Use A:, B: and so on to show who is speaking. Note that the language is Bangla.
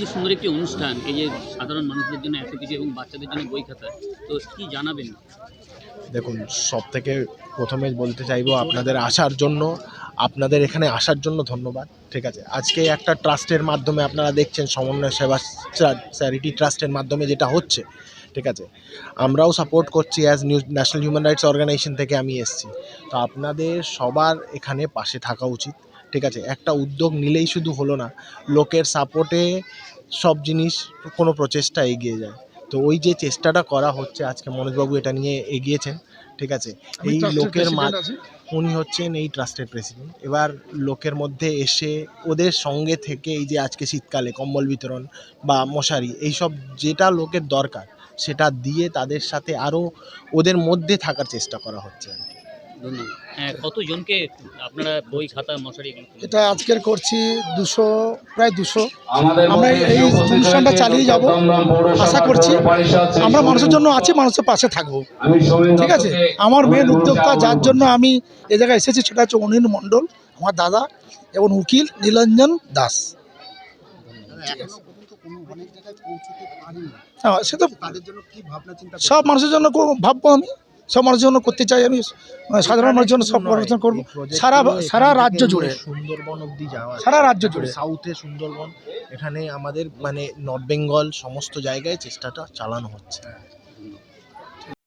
A: যে সুন্দর একটি অনুষ্ঠান, এই যে সাধারণ মানুষদের জন্য এত কিছু এবং বাচ্চাদের জন্য বই খাতা, তো কি জানাবেন?
B: দেখুন সব থেকে প্রথমে বলতে চাইব আপনাদের আসার জন্য, আপনাদের এখানে আসার জন্য ধন্যবাদ, ঠিক আছে? আজকে একটা ট্রাস্টের মাধ্যমে আপনারা দেখছেন সমন্বয় সেবা, চ্যারিটি ট্রাস্টের মাধ্যমে যেটা হচ্ছে, ঠিক আছে? আমরাও সাপোর্ট করছি as new, national human rights organisation থেকে আমি এসেছি। তো আপনাদের সবার এখানে পাশে থাকা উচিত। ঠিক আছে? একটা উদ্যোগ নিলেই শুধু হলো না লোকের সাপোর্টে সব জিনিস কোনো প্রচেষ্টা এগিয়ে যায়। তো ওই যে চেষ্টাটা করা হচ্ছে আজকে মনোজবাবু এটা নিয়ে এগিয়েছেন ঠিক আছে? এই লোকের মা- উনি হচ্ছেন এই ট্রাস্টের প্রেসিডেন্ট এবার লোকের মধ্যে এসে ওদের সঙ্গে থেকে এই যে আজকে শীতকালে কম্বল বিতরণ বা মশারি এইসব যেটা লোকের দরকার সেটা দিয়ে তাদের সাথে আরও ওদের মধ্যে থাকার চেষ্টা করা হচ্ছে আর কি।
A: ধন্যবাদ। হ্যাঁ কতজনকে আপনারা বই খাতা মশারি
C: এটা আজকের করছি দুশো প্রায় দুশো।
D: আমরা এই
C: অনুষ্ঠানটা চালিয়ে যাব আশা করছি আমরা মানুষের জন্য আছি মানুষের পাশে থাকব। ঠিক আছে? আমার মেন উদ্যোক্তা যার জন্য আমি এ জায়গায় এসেছি সেটা হচ্ছে অনিল মণ্ডল আমার দাদা এবং উকিল নীলঞ্জন দাস। হ্যাঁ সে তো সব মানুষের জন্য ভাববো আমি। সব মানুষের জন্য করতে চাই আমি মানে সাধারণ মানুষের জন্য সব পরিবর্তন করব। সারা সারা রাজ্য জুড়ে।
B: সুন্দরবন অবধি যাওয়া।
C: সারা রাজ্য জুড়ে।
B: সাউথে সুন্দরবন এখানে আমাদের মানে নর্থ বেঙ্গল সমস্ত জায়গায় চেষ্টাটা চালানো হচ্ছে।